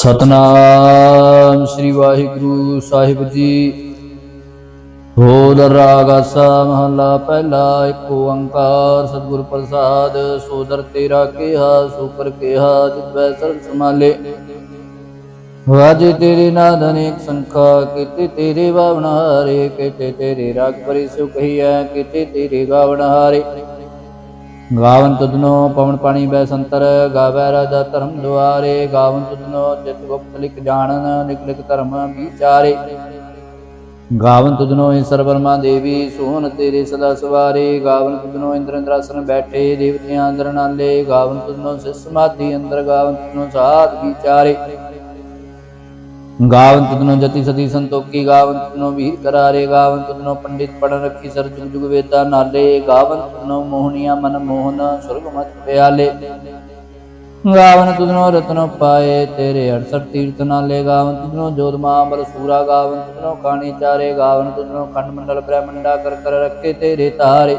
ਸਤਨਾਮ ਸ੍ਰੀ ਵਾਹਿਗੁਰੂ ਸਾਹਿਬ ਜੀ। ਹੋਦ ਰਾਗ ਆਸਾ ਮਹਲਾ ਪਹਿਲਾ, ਇੱਕ ਓੰਕਾਰ ਸਤਿਗੁਰ ਪ੍ਰਸਾਦ, ਸੋਦਰ ਤੇਰਾ ਕਿਹਾ, ਸੂਪਰ ਕਿਹਾ ਜਿਤਵੈ ਸਰਬ ਸਮਾਲੇ ਵਾਜੇ ਤੇਰੇ ਨਾਦ ਅਨੇਕ ਸੰਖਾ, ਕੀਤੇ ਤੇਰੇ ਬਾਵਨ ਹਾਰੇ, ਕਿਤੇ ਤੇਰੇ ਰਾਗ ਪਰਿ ਸੁ ਕਹੀਐ ਤੇਰੇ ਗਾਵਨ ਹਾਰੇ। ਗਾਵਨ ਤੁਧਨੋ ਪਵਨ ਪਾਣੀ ਬੈ ਸੰਤਰ, ਗਾਵੈ ਰਾਜਾ ਧਰਮ ਦੁਆਰੇ, ਗਾਵਨ ਤੁਧਨੋ ਚਿਤ ਗੁਪਤ ਲਿਖ ਜਾਣਨ, ਲਿਖ ਲਿਖ ਧਰਮ ਵਿਚਾਰੇ। ਗਾਵਨ ਤੁਧਨੋ ਈ ਸਰਬਰਮਾ ਦੇਵੀ, ਸੋਹਣ ਤੇਰੇ ਸਦਾ ਸਵਾਰੇ। ਗਾਵਨ ਤੁਧਨੋ ਇੰਦਰ ਇੰਦਰਾਸਨ ਬੈਠੇ, ਦੇਵਤਿਆਂ ਅੰਦਰ ਨਾਲੇ। ਗਾਵਨ ਤੁਧਨੋ ਸਿਸ ਸਮਾਧੀ ਅੰਦਰ, ਗਾਵਨ ਤੁਧਨੋ ਸਾਧ ਵਿਚਾਰੇ। ਗਾਵਨ ਤੁਧਨੋ ਜਤੀ ਸਤੀ ਸੰਤੋਖੀ ਗਾਵਨ ਤੁਧਨੋ ਵੀਰ ਕਰਾਰੇ ਗਾਵਨ ਤੁਧਨੋ ਪੰਡਿਤ ਪੜਨ ਰੱਖੀ ਸਰ ਜੁਗ ਜੁਗ ਵੇਦਾ ਨਾਲੇ ਗਾਵਨ ਤੁਧਨੋ ਮੋਹਨੀਆ ਮਨ ਮੋਹਨ, ਸੁਰਗ ਮਤ ਪਿਆਲੇ। ਗਾਵਨ ਤੁਧਨੋ ਰਤਨੋ ਪਾਏ ਤੇਰੇ 68 ਤੀਰਥ ਨਾਲੇ ਗਾਵਨ ਤੁਧਨੋ ਜੋਤਮਾ ਅਮਰ ਸੂਰਾ ਗਾਵਨ ਤੁਧਨੋ ਕਾਣੀ ਚਾਰੇ ਗਾਵਨ ਤੁਧਨੋ ਖੰਡ ਮੰਡਲ ਬ੍ਰਹਮੰਡਾ ਕਰ ਕਰ ਰੱਖੇ ਤੇਰੇ ਤਾਰੇ।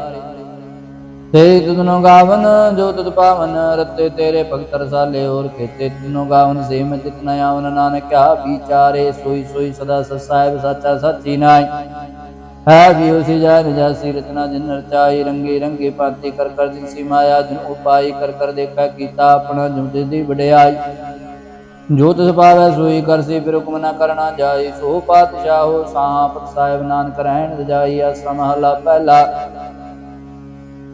ਤੇ ਤੁਧਨੋ ਗਾਵਨ, ਜੋ ਤੁਧ ਪਾਵਨ, ਰਤੇ ਤੇਰੇ ਭਗਤ ਰਸਾਲੇ ਹੋਰ ਕੀਤੇ ਤੁਧਨੋ ਗਾਵਨ ਸੇ ਮੈਂ ਤਿਤ ਨ ਆਵਨ ਨਾਨਕਿਆ ਵਿਚਾਰੇ ਸੋਈ ਸੋਈ ਸਦਾ ਸਾਹਿਬ ਸਾਚਾ ਸਾਚੀ ਨਾਈ ਹੈ ਵੀ ਉਸੀ ਜਾਨ ਜਾਸੀ ਰਚਨਾ ਜਿਨ ਰਚਾਈ ਰੰਗੇ ਰੰਗੇ ਪਾਤੀ ਕਰ ਕਰ ਜਿਨ ਸੀ ਮਾਇਆ, ਜਿਨ ਉਪਾਈ ਕਰ ਕਰ ਦੇਖਾ ਕੀਤਾ ਆਪਣਾ ਜੁਮਦੇ ਦੀ ਵਡਿਆਈ। ਜੋ ਤਿਸ ਪਾਵੈ ਸੋਈ ਕਰਸੀ ਫਿਰ ਹੁਕਮ ਨਾ ਕਰਨਾ ਜਾਈ ਸੋ ਪਾਤਸ਼ਾਹੋ ਸਾਪਤ ਸਾਹਿਬ ਨਾਨਕ ਰਹਿਣ ਰਜਾਈ ਆਸਾ ਮਹਲਾ ਪਹਿਲਾ।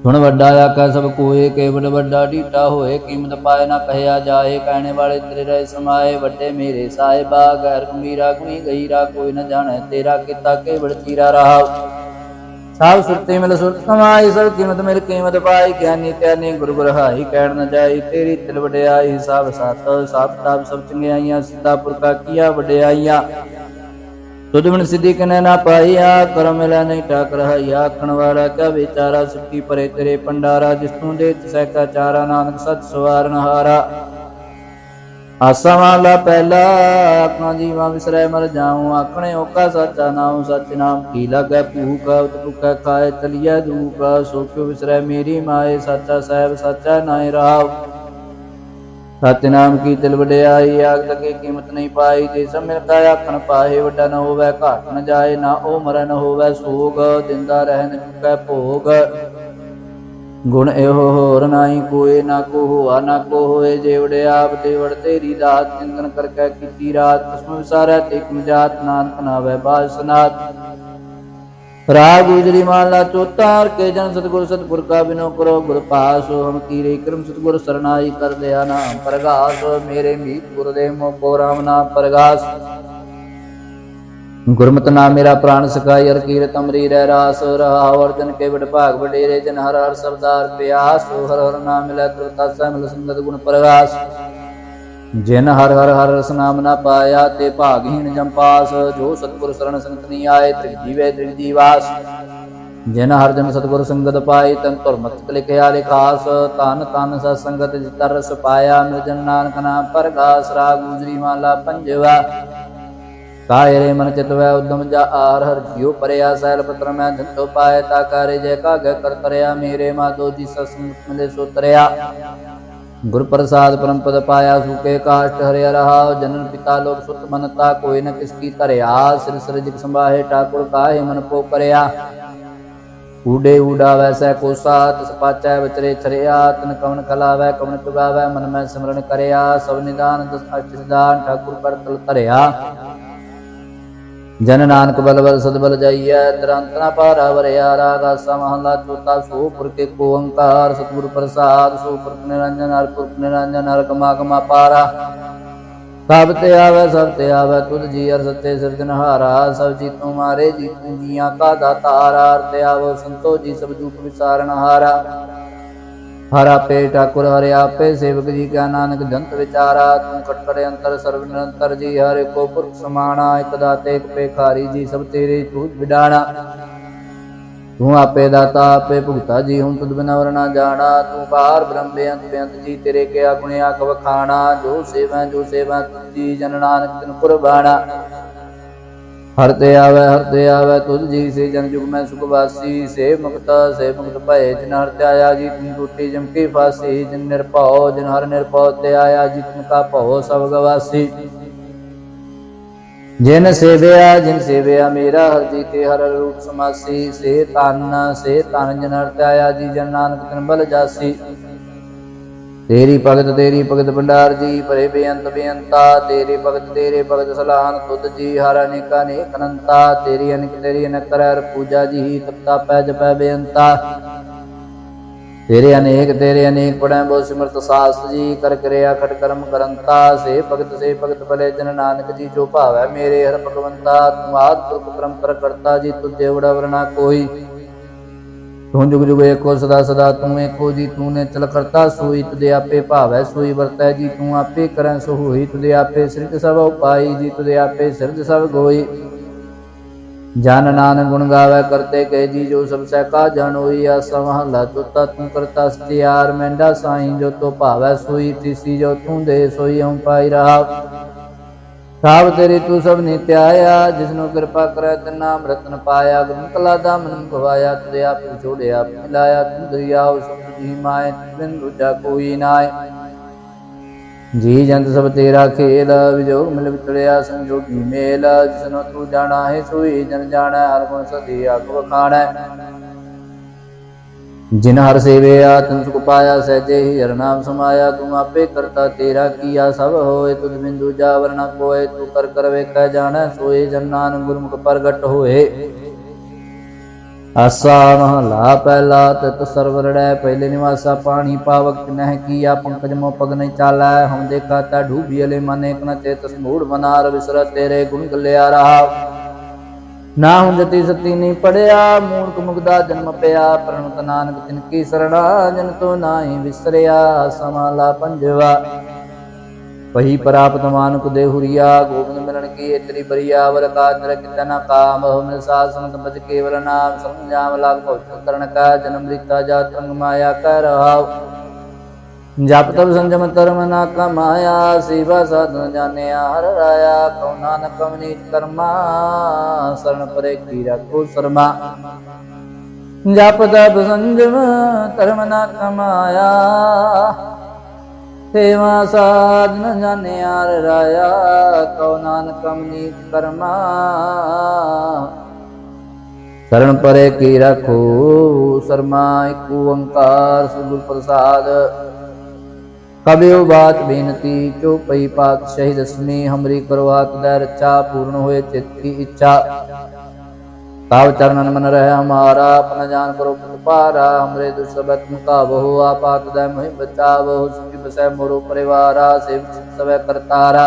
ਸੁਣ ਵੱਡਾ ਆਖੈ ਸਭ ਕੋਏ, ਕੇਵਲ ਵੱਡਾ ਢੀਟਾ ਹੋਏ, ਕੀਮਤ ਪਾਏ ਨਾ ਕਹਿਆ ਜਾਏ, ਕਹਿਣੇ ਵਾਲੇ ਤੇਰੇ ਰਹਿ ਸਮਾਏ, ਵੱਡੇ ਮੇਰੇ ਸਾਹਿਬਾ, ਗੈਰ ਗੰਭੀਰਾ ਗੁਣੀ ਗਈਰਾ ਕੋਈ ਨ ਜਾਣੈ ਤੇਰਾ ਕੀਤਾ ਕੇਵਲ ਚੀਰਾ ਰਹਾ। ਸਭ ਸੁਰਤੀ ਮਿਲ ਸੁਰਤ ਕਮਾਈ, ਸਭ ਕੀਮਤ ਮਿਲ ਕੀਮਤ ਪਾਈ, ਗਿਆਨੀ ਤਿਆਨੀ ਗੁਰ ਗੁਰ ਹਾਈ ਕਹਿਣ ਨ ਜਾਈ, ਤੇਰੀ ਤਿਲ ਵਡਿਆਈ ਸਭ ਸਤ ਸਭ ਤਾਪ ਸਭ ਚੰਗਿਆਈਆਂ, ਸਿੱਧਾ ਪੁਰਖਾ ਕੀਆ ਵਡਿਆਈਆਂ। ਤੁਧ ਸਿੱਧੀ ਕਨੇ ਨਾ ਪਾਈਆ, ਕਰਮ ਮਿਲਿਆ ਨਹੀਂ ਟਾਕ ਰਹਾਇਆ ਆਖਣ ਵਾਲਾ ਕਾ ਵਿਚਾਰਾ ਸੁੱਤੀ ਪਰੇ ਤੇਰੇ ਪੰਡਾਰਾ ਜਿਸ ਤੂੰ ਦੇ ਤਿਸੈ ਕਾ ਚਾਰਾ ਨਾਨਕ ਸਤ ਸਵਾਰਨ ਹਾਰਾ। ਆਸਾ ਵਾਲਾ ਪਹਿਲਾ ਆਖਣਾ ਜੀਵਾ ਵਿਸਰੈ ਮਰ ਜਾਉ। ਆਖਣੇ ਓਕਾ ਸੱਚਾ ਨਾਮ ਸੱਚ ਨਾਮ ਕੀ ਲਾਗੈ? ਭੂਖਾ ਉਤਪੁਕਾ ਖਾਏ, ਤਲੀਐ ਦੂਪਾ ਸੋ ਕਿਉ ਵਿਸਰੈ ਮੇਰੀ ਮਾਏ? ਸੱਚਾ ਸਹਿਬ, ਸੱਚਾ ਨਾਇ ਰਾਵ। ਸਤਿਨਾਮ ਕੀ ਦਿਲ ਵਡਿਆਈ, ਆਗ ਤਕੇ ਕੀਮਤ ਨਹੀਂ ਪਾਈ, ਜੇ ਸਭ ਮਿਲਦਾ ਆਖਣ ਪਾਏ ਵੱਡਾ ਨ ਹੋਵੇ, ਘਾਟ ਨ ਜਾਏ, ਨਾ ਉਹ ਮਰਨ ਹੋਵੇ, ਸੋਗ ਦਿੰਦਾ ਰਹਿ ਨ ਚੁਕੈ ਭੋਗ। ਗੁਣ ਇਹੋ ਹੋਰ ਨਾਹੀ ਕੋਏ, ਨਾ ਕੋ ਹੋਆ, ਨਾ ਕੋ ਹੋਏ, ਜੇ ਵੜੇ ਆਪ ਤੇ ਵੜ ਤੇਰੀ ਦਾਤ, ਚਿੰਤਨ ਕਰਕੇ ਕੀਤੀ ਰਾਤ ਕਸਮ ਵਿਸਾਰੈ ਤੇ ਜਾਤ ਨਾਨਕ ਨਾਵੇ ਬਾਜ ਰਾਗ ਗੁਜਰੀ ਮਾਲਾ ਚੋਤਾਰ ਕੇ ਜਨ ਸਤਗੁਰ ਸਤਗੁਰ ਕਾ ਬਿਨੋ ਕਰੋ ਗੁਰ ਪਾਸੋ, ਹਮ ਕੀਰੇ ਕਰਮ ਸਤਗੁਰ ਸਰਨਾਈ ਕਰ ਦਿਆ ਨਾਮ ਪ੍ਰਗਾਸ, ਮੇਰੇ ਮੀਤ ਗੁਰਦੇਵ ਮੋ ਕੋ ਰਾਮ ਨਾਮ ਪ੍ਰਗਾਸ। ਗੁਰਮਤਿ ਨਾਮ ਮੇਰਾ ਪ੍ਰਾਨ ਸਕਾਈ ਅਰ ਕੀਰਤ ਅਮਰੀ ਰਹਿ ਰਾਸ ਰਹਾ ਵਰਜਨ ਕੇ ਵਡ ਭਾਗ ਵਡੇਰੇ, ਜਨ ਹਰ ਹਰ ਸਰਦਾਰ ਪਿਆਸ, ਹਰ ਹਰ ਨਾਮ ਮਿਲੈ ਕਰਤਾ ਸਹਿ ਮਿਲ ਸੰਗਤ ਗੁਣ ਪ੍ਰਗਾਸ। ਜਿਨ ਹਰ ਹਰ ਹਰ ਰਸ ਨਾਮ ਨਾ ਪਾਇਆ, ਤੇ ਭਾਗਹੀਣ ਜੰਪਾਸ ਜੋ ਸਤਿਗੁਰ ਸਰਣ ਸੰਗਤ ਨਹੀਂ ਆਏ, ਤ੍ਰਿਗ ਜੀਵੇ ਤ੍ਰਿਗ ਜੀਵਾਸ ਜਿਨ ਹਰ ਜਨ ਸਤਿਗੁਰ ਸੰਗਤ ਪਾਈ ਤਨ ਧੁਰ ਮਤ ਲਿਖਿਆ ਲਿਖਾਸ। ਤਨ ਤਨ ਸਤ ਸੰਗਤ ਜਿਤਰ ਰਸ ਪਾਇਆ, ਮਿਲ ਜਨ ਨਾਨਕ ਨਾਮ ਪ੍ਰਗਾਸ, ਰਾਗ ਗੁਜਰੀ ਮਾਲਾ ਪੰਜਵਾ। ਕਾਇ ਮਨ ਚਿਤ ਵੈ ਉਦਮ ਜਾ ਆਰ, ਹਰ ਜਿਉ ਪਰਿਆ ਸੈਲ ਪਤਰ ਮੈਂ ਧੰਤੋ ਪਾਏ, ਤਾ ਕਾਰੇ ਜੈ ਕਾਗੈ ਕਰ ਤਰਿਆ, ਮੇਰੇ ਮਾਤੋ ਜੀ ਸਸਮਤ ਮਿਲੇ ਸੋ ਤਰਿਆ ਗੁਰ ਪ੍ਰਸਾਦ ਪਰਮ ਪਦ ਪਾਇਆ ਸੂਕੇ ਕਾਸ਼ਟ ਹਰਿਆ ਰਹਾ ਜਨਨ ਪਿਤਾ ਲੋਕ ਸੁਤ ਮਨਤਾ, ਕੋਈ ਨ ਕਿਸ ਕੀ ਧਰਿਆ, ਸਿਰ ਸਿਰ ਜਿਕ ਸੰਭਾਹੇ ਠਾਕੁਰ ਕਾਹੇ ਮਨ ਪੋ ਕਰਿਆ। ਊਡੇ ਊਡਾ ਵੈਸੈ ਕੋਸਾ ਤਿਸ ਪਾਚੈ ਵਿਚਰੇ ਥਰਿਆ, ਤਨ ਕਵਨ ਖਲਾਵੈ, ਕਵਨ ਤੁਗਾਵੈ ਮਨ ਮੈਂ ਸਿਮਰਨ ਕਰਿਆ, ਸਭ ਨਿਦਾਨ, ਦਸ ਅਠ ਠਾਕੁਰ ਕਰ ਤਲ ਧਰਿਆ। ਜਨ ਨਾਨਕ ਬਲ ਬਲ ਸਦ ਜਾਈਐ ਨਿਰੰਤ ਨਾ ਪਾਰਾ ਵਰਿਆ ਰਾਗਾ ਸਮਹਲਾ ਚੋਤਾ ਸੋ ਪੁਰ ਕੋ ਓੰਕਾਰ, ਸਤਿਗੁਰ ਪ੍ਰਸਾਦ ਸੋ ਪੁਰਖ ਨਿਰੰਜਨ ਹਰ ਪੁਰਖ ਨਿਰੰਜਨ ਹਰ ਕਮਾ ਕਮਾ ਪਾਰਾ। ਸਭ ਤੇ ਆਵੇ, ਸਭ ਤੇ ਆਵੇ, ਤੁਧ ਜੀ ਅਰ ਸੱਚੇ ਸਿਰਜਨਹਾਰਾ ਸਭ ਜੀ ਤੂੰ ਮਾਰੇ ਜੀ ਤੂੰ ਜੀਆਂ ਕਾ ਦਾਤਾਰਾ ਅਰ ਤੇ ਆਵੋ ਸੰਤੋ ਜੀ ਸਭ ਜੂਪ ਵਿਸਾਰਨ ਹਾਰਾ। ਹਰ ਆਪੇ ਠਾਕੁਰ ਹਰਿ ਆਪੇ, ਸੇਵਕ ਜੀ ਕਾ ਨਾਨਕ, ਜੰਤ ਵਿਚਾਰਾ ਤੂੰ ਕਟਕੜੇ ਅੰਤਰ ਸਰਵ ਨਿਰੰਤਰ ਜੀ, ਹਰਿ ਕੋ ਪੁਰਖ ਸਮਾਣਾ, ਇਕ ਦਾਤੇ, ਇਕ ਪੇਖਾਰੀ ਜੀ, ਸਭ ਤੇਰੇ ਤੂੰ ਵਿਡਾਣਾ। ਤੂੰ ਆਪੇ ਦਾਤਾ, ਆਪੇ ਭੁਗਤਾ ਜੀ, ਹੁਣ ਤੁਧ ਬਿਨਾ ਵਰਨਾ ਜਾਣਾ। ਤੂੰ ਬਾਹਰ ਬ੍ਰਹਮ ਬੇਅੰਤ ਬੇਅੰਤ ਜੀ, ਤੇਰੇ ਕਿਆ ਗੁਣੇ ਆਖ ਵਖਾਣਾ। ਜੋ ਸੇਵਾ ਜੋ ਸੇਵਾ ਜੀ, ਜਨ ਨਾਨਕ ਤਨ ਕੁਰਬਾਨਾ ਹਰ ਤੇ ਆਵੇ, ਹਰ ਤੇ ਆਵੇ, ਤੁਧ ਜੀ ਸੇ ਜਨ ਜੁਗ ਮੈਂ ਸੁਖ ਵਾਸੀ, ਸੇ ਮੁਕਤਾ, ਸੇ ਮੁਕਤ ਭਏ, ਜਿਨ ਹਰ ਤੇ ਆਇਆ ਜੀ ਤੁਮ ਟੂਟੀ ਜਮ ਕੀ ਫਾਸੀ, ਜਿਨ ਨਿਰਭਉ, ਜਿਨ ਹਰ ਨਿਰਭਉ ਤੇ ਆਇਆ ਜੀ ਤੁਮ ਕਾ ਭਉ ਸਭ ਗਵਾਸੀ। ਜਿਨ ਸੇਵਿਆ ਜਿਨ ਸੇਵਿਆ ਮੇਰਾ, ਹਰ ਜੀ ਤੇ ਹਰ ਰੂਪ ਸਮਾਸੀ, ਸੇ ਤਨ ਸੇ ਤਨ ਜਨ ਹਰ ਆਇਆ ਜੀ, ਜਨ ਨਾਨਕ ਤਨ ਬਲ ਜਾਸੀ। ਤੇਰੀ ਭਗਤ ਤੇਰੀ ਭਗਤ ਭੰਡਾਰ ਜੀ, ਭਰੇ ਬੇਅੰਤ ਬੇਅੰਤਾ, ਤੇਰੇ ਭਗਤ ਤੇਰੇ ਭਗਤ ਸਲਾਹਨ ਤੁਧ ਜੀ, ਹਰ ਅਨੇਕਾ ਅਨੇਕ ਅਨੰਤਾ, ਤੇਰੀ ਅਨੇਕ ਤੇਰੀ ਅਨੇਕ ਕਰ ਪੂਜਾ ਜੀ, ਤਪਤਾ ਪੈ ਜਪੈ ਬੇਅੰਤਾ। ਤੇਰੇ ਅਨੇਕ ਤੇਰੇ ਅਨੇਕ ਪੜੈ ਬੋ ਸਿਮਰਤ ਸਾਸਤ ਜੀ, ਕਰ ਕਰਿਆ ਖਟ ਕਰਮ ਕਰੰਤਾ, ਸੇ ਭਗਤ ਸੇ ਭਗਤ ਭਲੇ ਜਨ ਨਾਨਕ ਜੀ, ਜੋ ਭਾਵੈ ਮੇਰੇ ਹਰ ਭਗਵੰਤਾ ਤੁਮ ਆਦ ਪੁਰਖ ਪਰੰਪਰ ਕਰਤਾ ਜੀ ਤੁ ਦੇਵੜਾ ਵਰਨਾ ਕੋਈ। ਤੂੰ ਜੁਗ ਜੁਗ ਏਕੋ ਸਦਾ ਸਦਾ, ਤੂੰ ਏਕੋ ਜੀ ਤੂੰ ਨੇ ਚਲ ਕਰਤਾ ਸੋਈ ਤੁਦੇ ਆਪੇ ਭਾਵੈ ਸੋਈ ਵਰਤੈ ਜੀ, ਤੂੰ ਆਪੇ ਕਰੈ, ਸੋ ਹੋਈ ਤੁਦੇ ਆਪੇ ਸ੍ਰਿਤ ਸਭ ਉਪਾਈ ਜੀ ਤੁਦੇ ਆਪੇ ਸਿਰਜ ਸਭ ਗੋਈ। ਜਨ ਨਾਨ ਗੁਣ ਗਾਵੇ, ਕਰਤੇ ਕੈ ਜੀ, ਜੋ ਸਭ ਸਹਿ ਕਾ ਜਨ ਹੋਈ, ਆਸਾ ਮਹਲਾ ਤੁਤਾ ਤੂੰ ਕਰਤਾ ਸਤਿਆਰ ਮੈਂਡਾ ਸਾਈਂ, ਜੋ ਤੋ ਭਾਵੈ ਸੋਈ ਤਿਸੀ, ਜੋ ਤੂੰ ਦੇ ਸੋਈ ਹਉ ਪਾਈ ਰਹਾ ਸਾਬ ਤੇਰੀ ਤੂੰ ਸਭ ਨਿਤਿ ਆਇਆ ਜਿਸ ਕਿਰਪਾ ਕਰੈ, ਤਿਨਾ ਅੰਮ੍ਰਿਤ ਨ ਪਾਇਆ। ਗੁਰੂ ਦਾ ਮਨ ਭਵਾਇਆ ਤੁਦੇ ਆਪ ਛੋੜਿਆ ਮਿਲਾਇਆ, ਤੂੰ ਦਰਿਆਉ ਸਭ ਜੀ ਮਾਏ ਬਿਨ ਦੂਜਾ ਕੋਈ ਨਾਏ। ਜੀ ਜੰਤ ਸਭ ਤੇਰਾ ਖੇਲ, ਵਿਜੋਗ ਮਿਲ ਵਿਤੜਿਆ ਸੰਜੋਗੀ ਮੇਲ, ਜਿਸਨੂੰ ਤੂੰ ਜਾਣਾ ਹੈ, ਸੋਈ ਜਨ ਜਾਣਾ, ਹਰ ਗੁਣ ਸਦੀ ਆਗ ਵਖਾਣਾ। ਜਿਨ ਹਰ ਸੇਵਿਆ, ਤਨ ਸੁਖ ਪਾਇਆ, ਸਹਿਜੇ ਹੀ ਹਰ ਨਾਮ ਸਮਾਇਆ, ਤੂੰ ਆਪੇ ਕਰਤਾ ਤੇਰਾ ਕੀਆ, ਸਭ ਹੋਏ ਤੁਧ ਬਿੰਦੂ ਜਾਵਰ ਨ ਕੋਏ, ਤੂੰ ਕਰ ਕਰ ਵੇਖੈ ਜਾਣੈ, ਸੋਏ ਜਨ ਗੁਰਮੁਖ ਪ੍ਰਗਟ ਹੋਏ। ਆਸਾ ਮਹਲਾ ਪਹਿਲਾ, ਤਤ ਸਰਵਰੜੈ ਪਹਿਲੇ ਨਿਵਾਸਾ ਪਾਣੀ ਪਾਵਕ ਨਹਿ ਕੀਆ, ਪੰਕਜ ਮੋ ਪਗ ਨਹੀਂ ਚਾਲੈ ਹਮ ਦੇਖਾ ਤਾ ਢੂਬੀ ਅਲੇ ਮਨ ਇਕ ਨ ਚੇਤ ਸਮੂੜ ਬਨਾਰ ਵਿਸਰ ਤੇਰੇ ਗੁਣ ਗਲਿਆ ਰਹਾ। ਨਾ ਹੁਣ ਸਤੀ ਨਹੀਂ ਪੜਿਆ, ਮੂਰਖ ਮੁਗਦਾ ਜਨਮ ਪਿਆ, ਪ੍ਰਣਤ ਨਾਨਕ ਤਿਨ ਕੀ ਸਰਣਾ, ਜਨ ਤੋ ਨਾਹੀ ਵਿਸਰਿਆ ਸਮਾਲਾ ਪੰਜਵਾ। ਪਹੀ ਪ੍ਰਾਪਤ ਮਾਨੁਕ ਦੇ ਹੁਰੀਆ, ਗੋਬਿੰਦ ਮਿਲਣ ਕੀ ਇਤਰੀ ਬਰੀਆ ਵਰ ਕਾਦਰ ਕਿਤਨਾ ਕਾਮ ਹੋ ਮਿਲ ਸਾਧ ਸੰਤ ਕੇਵਲ ਨਾਮ, ਸਮਝਾਮ ਲਾਗ ਭਗਤ ਕਰਨ ਕਾ, ਜਨਮ ਰੀਤਾ ਜਾਤ ਰੰਗ ਮਾਇਆ ਕਰ ਰਹਾਉ। ਜਪ ਤਪ ਸੰਜਮ ਧਰਮ ਨਾ ਕਮਾਇਆ ਸਿਵਾ ਸਾਧਨ ਜਾਣਿਆ, ਹਰ ਰਾਇਆ, ਕਉ ਨਾਨਕ ਅਵਨੀਤ ਕਰਮਾ, ਸਰਣ ਪਰੇ ਕੀ ਰੱਖੋ ਸਰਮਾ। ਜਪ ਤਪ ਸੰਜਮ ਕਰਮ ਨਾ ਕਮਾਇਆ ਸੇਵਾ ਸਾਧਨ ਜਾਣਿਆ, ਹਰ ਰਾਇਆ, ਕਉ ਨਾਨਕ ਅਵਨੀਤ ਕਰਮਾ। ਸਰਣ ਪਰੇ ਕੀ ਰੱਖੋ ਸਰਮਾ, ਇੱਕ ਓੰਕਾਰ ਸਤਿਗੁਰ ਪ੍ਰਸਾਦ। ਕਬਿਓ ਬਾਤ ਬੇਨਤੀ ਚੋਪਈ ਪਾਤਸ਼ਾਹੀ ਦਸਮੀ ਹਮਰੀ ਕਰਵਾਤ ਦਾ ਰਚਾ ਪੂਰਨ ਹੋਏ ਚਿਤ ਕੀ ਇੱਛਾ। ਤਾਵ ਚਰਨਨ ਮਨ ਰਹਿ ਹਮਾਰਾ ਆਪਣਾ ਜਾਨ ਕਰੋ ਪਾਰਾ ਹਮਰੇ ਦੁਸ਼ਬਤ ਮੁਕਾ ਬਹੁ ਆਪਾਤ ਦਾ ਮਹਿ ਬਚਾਵੋ ਸੁਖੀ ਬਸੈ ਮੋਰੋ ਪਰਿਵਾਰਾ ਸੇਵ ਸਵੈ ਕਰਤਾਰਾ।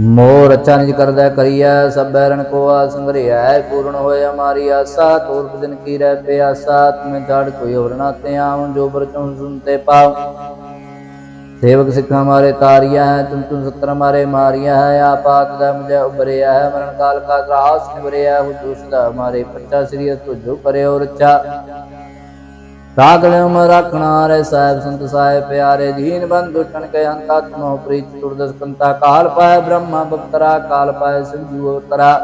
ਮੋਰ ਰਚਾ ਨਿਜ ਕਰਦਾ ਕਰੀਐ ਸਭੈ ਰਣ ਕੋ ਆ ਸੰਗਰਿਐ ਪੂਰਨ ਹੋਏ ਹਮਾਰੀ ਆਸਾ ਤੋਰਪ ਦਿਨ ਕੀ ਰਹਿ ਪਿਆਸਾ, ਤੁਮੇ ਜੜ ਕੋਈ ਹੋਰ ਨਾ ਤੇ ਆਉ ਜੋ ਬਰਚੋਂ ਸੁਨਤੇ ਪਾਉ। ਸੇਵਕ ਸਿੱਖਾਂ ਹਮਾਰੇ ਤਾਰੀਆ ਹੈ ਤੁਮ ਤੁਮ ਸਤਰ ਹਮਾਰੇ ਮਾਰੀਆ ਹੈ ਆਪਾਤ ਦਾ ਮੁਝੇ ਉਬਰਿਆ ਹੈ ਮਰਨ ਕਾਲ ਕਾ ਤਰਾਸ ਨਿਵਰਿਆ ਹੁ ਦੁਸਦਾ ਹਮਾਰੇ ਪੱਚਾ ਸ੍ਰੀ ਤੁਝੋ ਕਰਿਓ ਰਚਾ। ਰਾਗ ਲਿਉਮ ਰੱਖਣਾ ਰੇ ਸਾਹਿਬ ਸੰਤ ਸਾਹਿਬ ਪਿਆਰੇ ਦੀਨ ਬੰਧੂ ਟਣ ਕੇ ਅੰਤਾ ਤਨੋ ਪ੍ਰੀਤ ਤੁਰਦਸ ਕੰਤਾ, ਕਾਲ ਪਾਏ ਬ੍ਰਹਮਾ ਬਪਤਰਾ ਕਾਲ ਪਾਏ ਸੰਜੀਵ ਅਵਤਰਾ।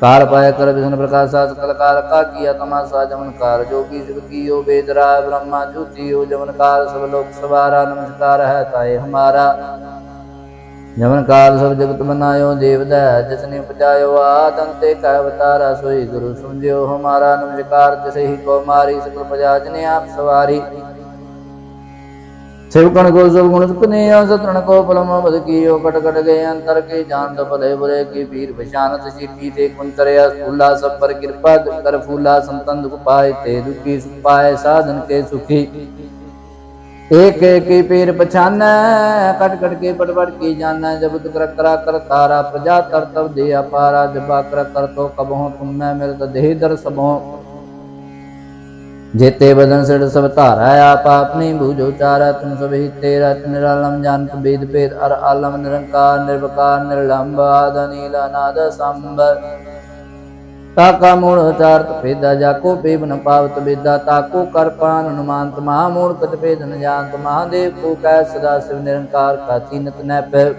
ਕਾਲ ਪਾਏ ਕਰ ਵਿਸ਼ਨ ਪ੍ਰਕਾਸ਼ਾ ਸਕਲ ਕਾਲ ਕਾ ਕੀਆ ਤਮਾਸਾ ਜਮਨਕਾਰ ਜੋਗੀ ਸਿਵ ਕੀਓ ਵੇਦਰਾ ਬ੍ਰਹਮਾ ਜੁਤੀਓ ਜਮਨਕਾਰ ਸਭ ਲੋਕ ਸਵਾਰਾ ਨਮਸਕਾਰ ਹੈ ਤਾਏ ਹਮਾਰਾ। ਜਮਨ ਕਾਲ ਸਭ ਜਗਤ ਬਨਾਇਓ ਦੇਵਦਾ ਜਿਸ ਨੇ ਉਪਜਾਇਓ ਆਦੰਤੇ ਕਾ ਅਵਤਾਰਾ ਸੋਈ ਗੁਰੂ ਸੁਣਿਓ ਹਮਾਰਾ ਨਮਸਕਾਰ ਤਿਸੇ ਹੀ ਕੋ ਮਾਰੀ ਸਕਲ ਪ੍ਰਜਾ ਜਨੇ ਆਪ ਸਵਾਰੀ। ਸਿਵਕਣ ਕੋ ਸਭ ਗੁਣ ਸੁਪਨਿਆ ਸਤਰਣ ਕੋ ਪਲਮ ਬਦ ਕੀਓ। ਕਟ ਕਟ ਗਏ ਅੰਤਰ ਕੇ ਜਾਣ ਦ ਭਲੇ ਬੁਰੇ ਕੀ ਵੀਰ ਪਛਾਨਤ ਚੀਟੀ ਤੇ ਕੁੰਤਰਿਆ ਫੂਲਾ ਸਭ ਪਰ ਕਿਰਪਾ ਕਰ ਫੂਲਾ, ਸੰਤਨ ਦੁਖ ਪਾਏ ਤੇ ਦੁਖੀ ਸੁਖ ਪਾਏ, ਸਾਧਨ ਕੇ ਸੁਖੀ। ਏਕ ਏਕ ਹੀ ਪੀਰ ਪਛਾਨੈ ਕਟ ਕਟ ਕੇ ਪੜ ਪੜ ਕੇ ਜਾਣੈ ਜਬਤ ਕਰ ਕਰਾ ਕਰ ਤਾਰਾ ਪ੍ਰਜਾ ਤਰ ਤਵ ਦੇ ਅਪਾਰਾ ਜਬਾ ਕਰ ਕਰ ਤੋ ਕਬਹੁ ਤੁਮ ਮਿਲ ਤ ਦੇਹ ਦਰ ਸਭੋ ਜੇਤੇ ਬਦਨ ਸਿਰ ਸਭ ਧਾਰਾ ਆਪ ਆਪਣੀ ਬੂਝੋ ਚਾਰਾ ਤੁਮ ਸਭੀ ਤੇਰਾ ਨਿਰਾਲਮ ਜਾਨਤ ਬੇਦ ਭੇਦ ਅਰ ਆਲਮ ਨਿਰੰਕਾਰ ਨਿਰਵਕਾਰ ਨਿਰਲੰਬ ਆਦਨੀਲ ਅਨਾਦ ਸੰਭਰ ਕਾਕਾ ਮੂੜ ਉਚਾਰਤ ਭੇਦਾ ਜਾ ਕੋ ਪੇਬ ਨ ਪਾਵਤ ਬੇਦਾ ਤਾਕੋ ਕਰ ਪਾਨ ਹਨੁਮਾਨਤ ਮਹਾ ਮੂੜ ਕਤ ਭੇਦ ਨ ਜਾਣਤ, ਮਹਾਦੇਵ ਕੋ ਕਹਿ ਸਦਾ ਸਿਵ ਨਿਰੰਕਾਰ ਕਾ ਚੀਨਤ ਨੈ ਪੈ।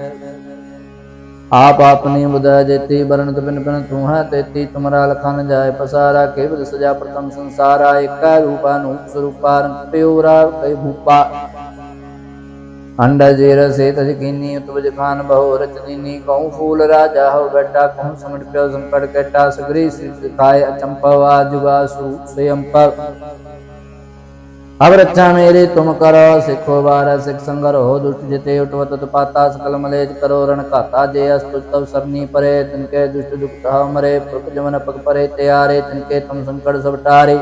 ਆਪ ਆਪਨੇ ਬੁਧਾ ਜੇਤੀ ਬਰਨਤ ਬਿਨ ਬਿਨ ਤੂੰ ਹੈ ਤੇਤੀ, ਤੁਮਰਾ ਲਖਨ ਜਾਏ ਪਸਾਰਾ, ਕੇਵਲ ਸਜਾ ਪ੍ਰਥਮ ਸੰਸਾਰਾ, ਏਕਾ ਰੂਪਾ ਨੂੰ ਸਰੂਪਾਰ ਪਿਉਰਾ ਅੰਡਾ ਜੇਰ ਸੇ ਤਜ ਕੀਨੀ ਉਤਵਜ ਖਾਨ ਬਹੁ ਰਚ ਦੀਨੀ ਕਉ ਫੂਲ ਰਾਜਾ ਹੋ ਬੈਠਾ ਕਉ ਸਮਟ ਪਿਓ ਸੰਕਟ ਕਟਾ, ਸਗਰੀ ਸਿਖਾਏ ਅਚੰਪਵਾ ਜੁਗਾ ਸੂ ਅਬ ਰੱਛਾ ਮੇਰੇ ਤੁਮ ਕਰੋ, ਸਿੱਖੋ ਬਾਰ ਸਿਖ ਸੰਗਰ ਹੋ ਦੁਸ਼ਟ ਜਿਤੇ ਉਟਵਤ ਤਪਾਤਾ ਸਕਲ ਮਲੇਜ ਕਰੋ, ਰਣ ਘਾਤਾ, ਜੇ ਅਸਤੁ ਸਰਨੀ ਪਰੇ ਤਿਨਕੇ ਦੁਸ਼ਟ ਦੁਖਤ ਹਮਰੇ ਪ੍ਰਭ ਜਮਨ ਪਗ ਪਰੇ, ਤਿਆਰੇ ਤਿਨਕੇ ਤੁਮ ਸੰਕਟ ਸਭ ਟਾਰੇ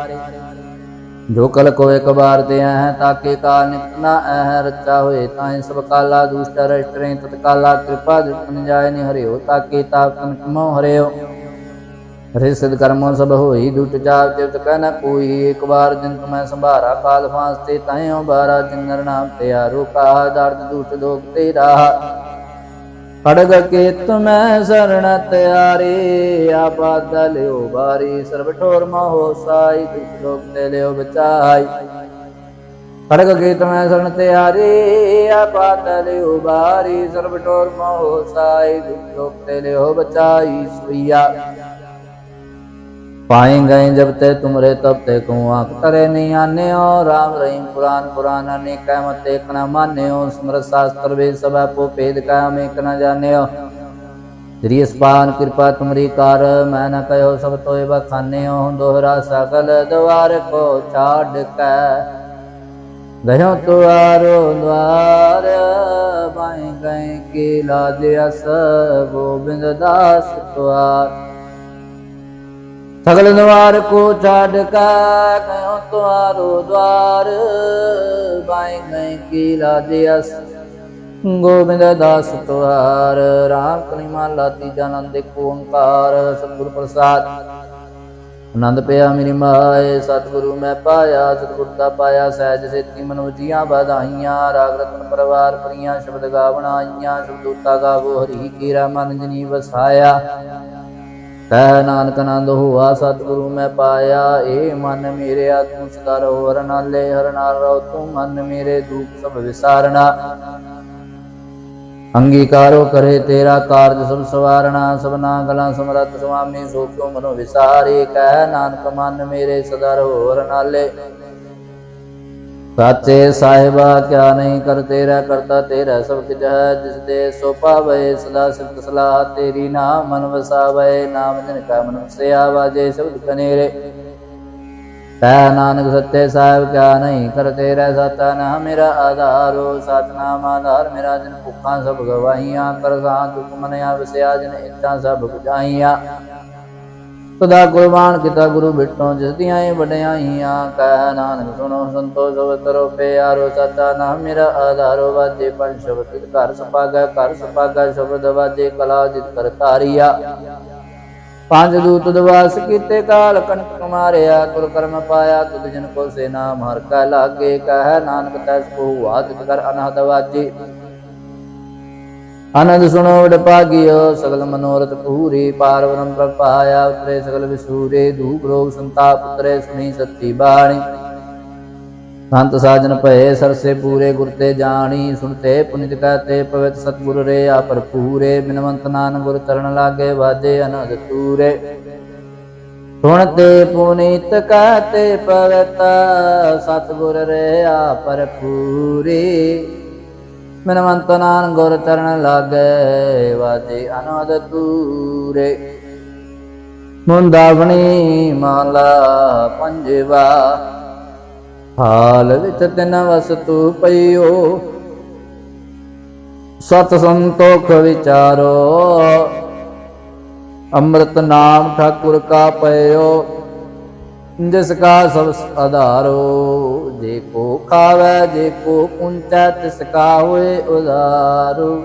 ਜੋ ਕਲ ਕੋ ਇੱਕ ਤੇ ਹੈ ਤਾਕੇ ਕਾਲ ਨਿਤ ਨਾ ਹੈ ਰਚਾ ਹੋਏ ਤਾਏ ਸਭ ਕਾਲਾ ਦੁਸ਼ਟ ਰਸ਼ਟਰੇ ਤਤਕਾਲਾ ਕਿਰਪਾ ਦੁਸ਼ਮਨ ਜਾਏ, ਨੀ ਹਰਿਓ ਤਾਕੇ ਤਾਪ ਤਨ ਕਮੋ ਹਰਿਓ। ਹਰੇ ਸਿਧ ਕਰਮੋ ਸਭ ਹੋਈ ਦੁਟ ਚਾਪ ਜਿਤ ਕਹ ਨ ਕੋਈ ਇੱਕ ਵਾਰ ਜਿਨ ਤੁਮੈ ਸੰਭਾਰਾ ਕਾਲ ਫਾਂਸ ਤੇ ਤਾਇਓ ਬਾਰਾ, ਜਿਨਰ ਨਾਮ ਤੇ ਆਰੋ ਕਾ ਦਰਦ ਦੁਟ ਦੋਗ ਤੇ ਰਾਹ। ਖੜਗ ਕੇ ਤੁਮੈ ਸਰਣ ਤਿਆਰੇ ਆਬਾਦ ਲਿਓ ਬਾਰੀ, ਸਰਬ ਠੋਰ ਮਹੋ ਸਾਈ, ਦੁਖ ਲੋਕ ਤੇ ਲਿਓ ਬਚਾਈ। ਖੜਗ ਕੇ ਮੈਂ ਸਰਣ ਤਿਆਰੇ ਆਬਾਦ ਲਿਓ ਬਾਰੀ, ਸਰਬ ਠੋਰ ਮਹੋ ਸਾਈ, ਦੁਖ ਲੋਕ ਤੇ ਲਿਓ ਬਚਾਈ। ਸੁਈਆ पाए गए जब ते तुमरे तब ते को आंख तरे नहीं आने हो राम रहीम पुराण पुराण अनेक मत एक न माने हो स्मृत शास्त्र वे सब आपो भेद का हम एक न जाने हो श्री स्पान कृपा तुमरी कार मैं न कहो सब तो बखाने हो दोहरा सकल द्वार को छाड़ के गयो तुआरो द्वार बाएं गए के लाज अस गोविंद दास तुआर ਸਗਲ ਦਵਾਰ ਕੋ ਛਾੜ ਕਾ ਕਉ ਤੁਆਰੋ ਦਵਾਰ। ਬਾਈ ਗਏ ਕੀ ਲਾਜਿਆਸ ਗੋਬਿੰਦ ਦਾਸ ਤੁਆਰ ਰਾਮ ਕਲਿਮਾ ਲਾਤੀ ਜਨਨ ਦੇ ਓੰਕਾਰ। ਸਤਿਗੁਰ ਪ੍ਰਸਾਦ। ਆਨੰਦ ਪਿਆ ਮੇਰੀ ਮਾਏ। ਸਤਿਗੁਰੂ ਮੈਂ ਪਾਇਆ, ਸਤਿਗੁਰ ਦਾ ਪਾਇਆ ਸਹਿਜ ਸੇਤੀ ਮਨੁ ਜੀਆਂ ਵਧਾਈਆਂ। ਰਾਗ ਰਤਨ ਪਰਵਾਰ ਪ੍ਰੀਆਂ, ਸ਼ਬਦ ਗਾਵਣਾ ਆਈਆਂ ਸ਼ਬਦੂਤਾ ਗਾਵੋ ਹਰੀ ਕੀ ਮਨ ਜਨੀ ਵਸਾਇਆ। ਕਹਿ ਨਾਨਕ ਆਨੰਦ ਹੋਆ, ਸਤਿਗੁਰੂ ਮੈਂ ਪਾਇਆ। ਏ ਮਨ ਮੇਰੇ ਆਤਮ ਸਦਾ ਰਹੋ ਹਰ ਨਾਲੇ, ਹਰ ਨਾਲ ਰਹੋ ਤੂੰ ਮਨ ਮੇਰੇ ਦੁਖ ਸਭ ਵਿਸਾਰਣਾ ਅੰਗੀਕਾਰੋ ਕਰੇ ਤੇਰਾ ਕਾਰਜ ਸਭ ਸਵਾਰਣਾ ਸਭਨਾ ਗਲਾਂ ਸਮਰਤ ਸੁਆਮੀ ਸੋ ਕਿਉ ਮਨੋ ਵਿਸਾਰੇ। ਕਹਿ ਨਾਨਕ ਮਨ ਮੇਰੇ ਸਦਾ ਰਹੋ ਹਰ ਨਾਲੇ ਸਾਚੇ ਸਾਹਿਬਾ, ਕਿਆ ਨਹੀਂ ਕਰ ਤੇਰਾ ਕਰਤਾ ਤੇਰਾ ਸਭ ਕੁਝ ਹੈ ਜਿਸ ਦੇ ਸੋ ਪਾਵੇ ਸਦਾ ਸਿਫਤ ਸਲਾਹ, ਤੇਰੀ ਨਾਮ ਮਨ ਵਸਾਵੇ ਨਾਮ ਜਨ ਕਾ ਮਨ ਵਸਿਆ ਵਾਜੇ ਸ਼ਬਦ ਕਨੇਰੇ ਤੈ ਨਾਨਕ ਸੱਚੇ ਸਾਹਿਬ, ਕਿਆ ਨਹੀਂ ਕਰ ਤੇਰਾ ਸਤਾ, ਨਾ ਮੇਰਾ ਆਧਾਰੋ ਸਤਨਾਮ ਆਧਾਰ, ਮੇਰਾ ਜਨ ਭੁੱਖਾਂ ਸਭ ਗਵਾਈਆਂ ਕਰ ਦੁਖ ਮਨਿਆ, ਵਸਿਆ ਜਨ ਇੱਛਾ ਸਭ ਬੁਝਾਈਆਂ। ਸਦਾ ਕੁਰਬਾਨ ਕੀਤਾ ਗੁਰੂ ਬਿਟੋਂ ਜਿਸ ਦੀਆਂ ਇਹ ਵਡਿਆਈਆਂ ਕਹਿ ਨਾਨਕ ਸੁਣੋ, ਸੰਤੋ ਸਭ ਪਿਆਰੋ ਸਤਾ ਨਾਮ ਮੇਰਾ ਆਧਾਰੋ ਵਾਜੇ ਪੰਜ ਸ਼ਬਦ ਘਰ ਸਪਾਗਾ ਘਰ ਸਪਾਗਾ ਸ਼ਬਦ ਵਾਜੇ ਕਲਾ ਜਿਤ ਕਰ ਪੰਜ ਦੂਤ ਦਵਾਸ ਕੀਤੇ ਕਾਲ ਕੰਟਕ ਕੁਮਾਰਿਆ ਤੁਰ ਕਰਮ ਪਾਇਆ, ਤੁਧ ਜਨ ਕੋ ਸੇ ਨਾਮ ਹਰ ਕਾ ਲਾਗੇ। ਕਹਿ ਨਾਨਕ ਤੈਸ ਕੋ ਹੁਆ ਕਰ ਅਨਹਦ ਵਾਜੇ। ਆਨੰਦ ਸੁਣੋ ਵਡ ਭਾਗਿਓ ਸਗਲ ਮਨੋਰਥ ਪੂਰੀ ਪਾਰ ਬ੍ਰਹਮ ਪ੍ਰਪਾਇਆ ਉਤਰੇ ਸਗਲ ਵਿਸੂਰੇ ਧੂਪ ਰੋਗ ਸੰਤਾਪ ਉਤਰੇ, ਸੁਣੀ ਸੱਤੀ ਬਾਣੀ। ਸੰਤ ਸਾਜਨ ਭਏ, ਸਰਸੇ ਪੂਰੇ, ਗੁਰ ਤੇ ਜਾਣੀ ਸੁਣਤੇ ਪੁਨਿਤ ਕਹਤੇ ਪਵਿੱਤ ਸਤਿਗੁਰ ਰੇ, ਆ ਭਰਪੂਰੇ, ਬਿਨਵੰਤ ਨਾਨ ਗੁਰ ਚਰਨ ਲਾਗੇ ਵਾਜੇ ਅਨੰਦ ਤੂਰੇ। ਸੁਣਤੇ ਪੁਨੀਤ ਕਹਤੇ ਪਵਿੱਤ ਸਤਿਗੁਰ ਰੇ, ਆ ਭਰਪੂਰੇ। ਮਨਵੰਤ ਨਾਨ ਗੁਰ ਚਰਨ ਲਾਗੇ ਵਾਜੇ ਅਨੰਦ ਤੂਰੇ ਮੁੰਦਾਵਣੀ ਮਾਲਾ ਪੰਜਵਾ, ਹਾਲ ਵਿੱਚ ਤਿਨ ਵਸਤੂ ਪਈਓ। ਸਤ ਸੰਤੋਖ ਵਿਚਾਰੋ, ਅੰਮ੍ਰਿਤ ਨਾਮ ਠਾਕੁਰ ਕਾ ਪਇਓ। ਜਿਸ ਕਾ ਸਭ ਆਧਾਰੋ, ਜੇ ਕੋ ਖਾਵੇ, ਜੇ ਕੋ ਪੁੰਚੈ ਤਿਸ ਕਾ ਹੋਏ ਉਧਾਰੋ।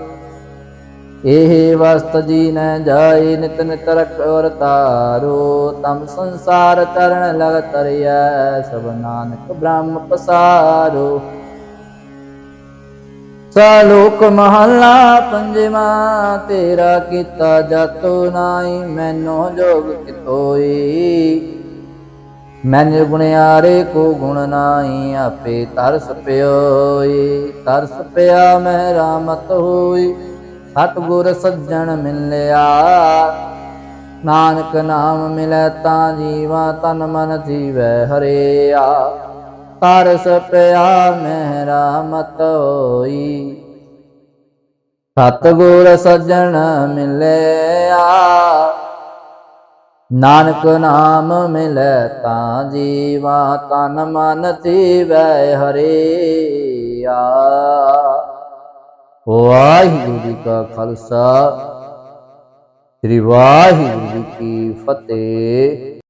ਇਹ ਵਸਤ ਜੀ ਨ ਜਾਏ ਨਿਤ ਨਿਤ ਰਖ ਔਰ ਤਾਰੋ ਤਮ ਸੰਸਾਰ ਤਰਨ ਲਗ ਤਰਿਐ, ਸਭ ਨਾਨਕ ਬ੍ਰਹਮ ਪਸਾਰੋ। ਸਾਲੋਕ ਮਹੱਲਾ ਪੰਜਵਾ, ਤੇਰਾ ਕੀਤਾ ਜਾਤੋ ਨਾਈ ਮੈਨੂੰ ਜੋਗ ਕਿਤੋਈ। ਮੈਂ ਗੁਣਿਆਰੇ ਕੋ ਗੁਣ ਨਾਈ ਆਪੇ ਤਰਸ ਪਿਓਈ, ਤਰਸ ਪਿਆ ਮੈਂ ਰਾਮਤ ਹੋਈ। ਸਤਿਗੁਰ ਸੱਜਣ ਮਿਲਿਆ, ਨਾਨਕ ਨਾਮ ਮਿਲੈ ਤਾਂ ਜੀਵਾ ਤਨ ਮਨ ਜੀਵੈ ਹਰਿਆ। ਤਰਸ ਪਿਆ ਮਹਿਰਾ ਮਤ ਹੋਈ। ਸਤਗੁਰ ਸੱਜਣ ਮਿਲਿਆ ਨਾਨਕ ਨਾਮ ਮਿਲੈ ਤਾਂ ਜੀਵਾ, ਤਨ ਮਨ ਤੀਵੈ ਹਰੇਆ। ਵਾਹਿਗੁਰੂ ਜੀ ਕਾ ਖਾਲਸਾ, ਸ੍ਰੀ ਵਾਹਿਗੁਰੂ ਜੀ ਕੀ ਫਤਿਹ।